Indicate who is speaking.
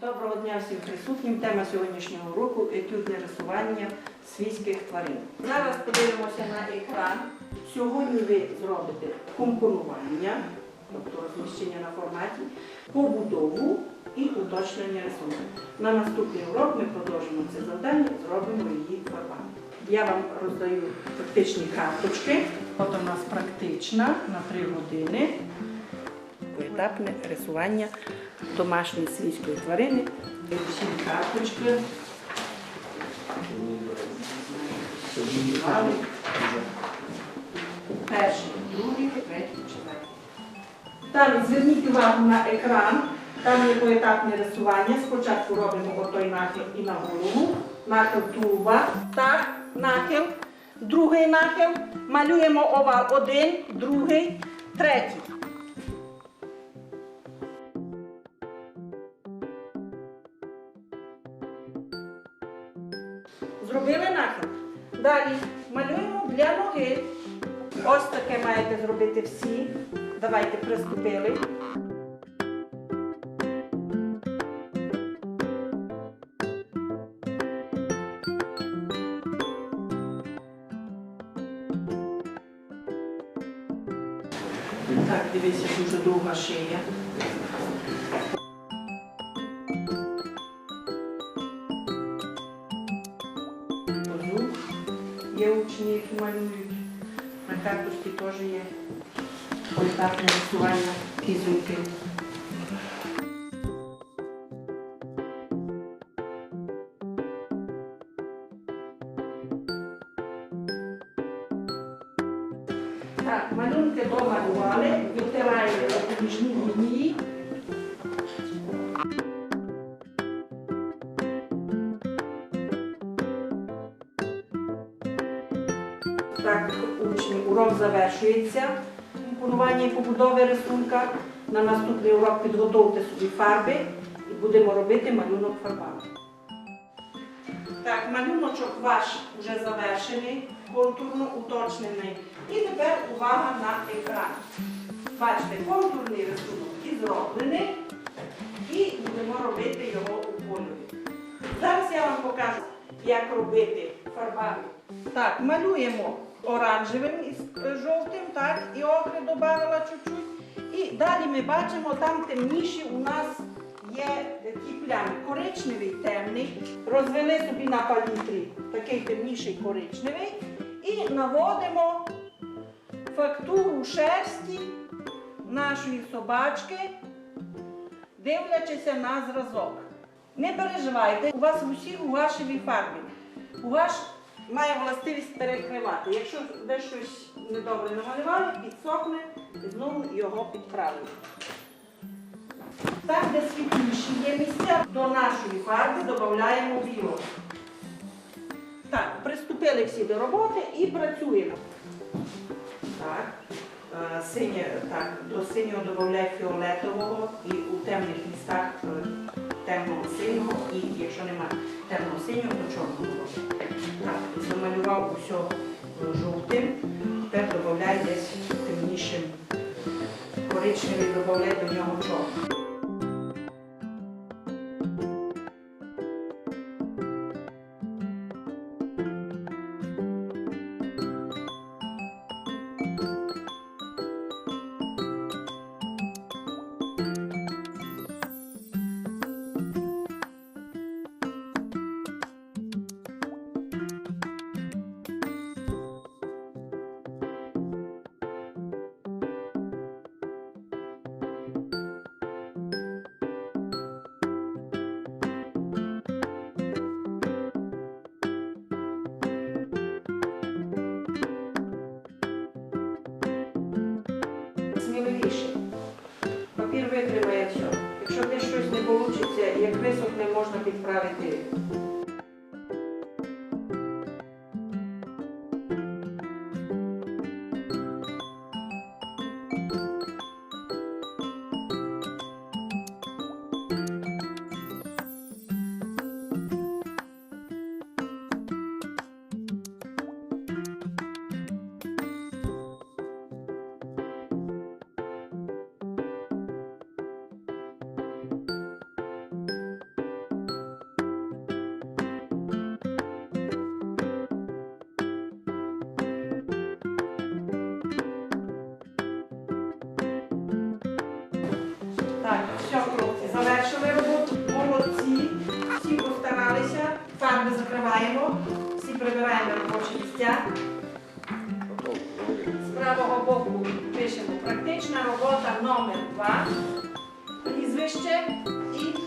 Speaker 1: Доброго дня всім присутнім. Тема сьогоднішнього уроку етюдне рисування свійських тварин. Зараз подивимося на екран. Сьогодні ви зробите компонування, тобто розміщення на форматі, побудову і уточнення рисунку. На наступний урок ми продовжимо це завдання, зробимо її фарбами. Я вам роздаю практичні карточки. От у нас практична на 3 години. Поетапне рисування домашньої свійської тварини. Всі карточки. Перший, другий, третій, четвертий. Далі зверніть увагу на екран. Там є поетапне рисування. Спочатку робимо отой нахил і на голову. Нахил тулуба. Так, нахил. Другий нахил. Малюємо овал. Один, другий, третій. Зробили нахил. Далі малюємо для ноги. Ось таке маєте зробити всі. Давайте приступили. Так, дивися, дуже довга шия. djevučnijeg umanjuju. Na kartoški koži je polikapne rysovanja kizuljke. Tak, malunke doma uvale, Так, учні, урок завершується. Компонування і побудови рисунка. На наступний урок підготовте собі фарби і будемо робити малюнок фарбами. Так, малюночок ваш вже завершений, контурно уточнений. І тепер увага на екран. Бачите, контурний рисунок і зроблений. І будемо робити його у кольорі. Зараз я вам покажу, як робити фарбами. Так, малюємо оранжевим і е, жовтим, так, і охри додавала чуть-чуть. І далі ми бачимо, там темніші у нас є такі плями. Коричневий, темний. Розвели собі на палітрі такий темніший коричневий. І наводимо фактуру шерсті нашої собачки, дивлячися на зразок. Не переживайте, у вас в усіх гуашеві фарби. Гуаш має властивість перекривати. Якщо десь щось недобре намалювали, підсохне і знову його підправимо. Там, де світліші є місця, до нашої фарби додаємо біло. Так, приступили всі до роботи і працюємо. Так, е, синє, так, до синього додай фіолетового і у темних містах е, темного синього, і якщо немає темного синього, то чорного. Так, замалював усе жовтим, тепер додаю десь темнішим коричневим, додаю до нього чорний. завершили роботу. Молодці, всі постаралися, фарби закриваємо, всі прибираємо робочі місця. З правого боку пишемо практична робота номер 2 прізвище і